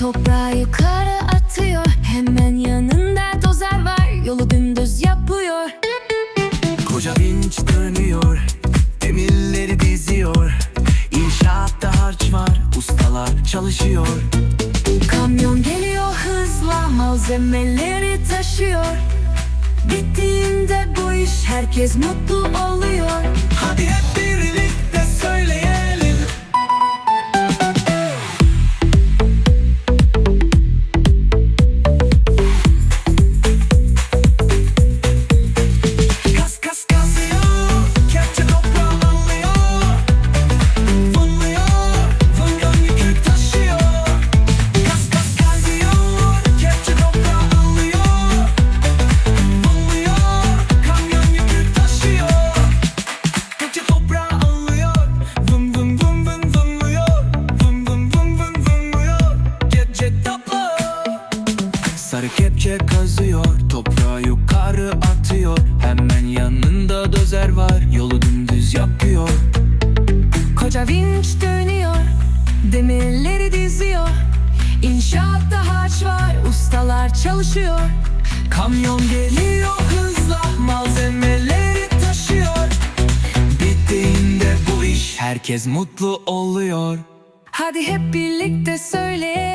Toprağı yukarı atıyor. Hemen yanında dozer var, yolu dümdüz yapıyor. Koca vinç dönüyor, demirleri çalışıyor Kamyon geliyor hızla, malzemeleri taşıyor. Bittiğinde bu iş herkes mutlu oluyor. Hadi hep Sarı kepçe kazıyor Toprağı yukarı atıyor Hemen yanında dozer var Yolu dümdüz yapıyor Koca vinç dönüyor, demirleri diziyor. İnşaatta harç var, ustalar çalışıyor. Kamyon geliyor hızla Malzemeleri taşıyor Bittiğinde bu iş Herkes mutlu oluyor Hadi hep birlikte söyleyelim.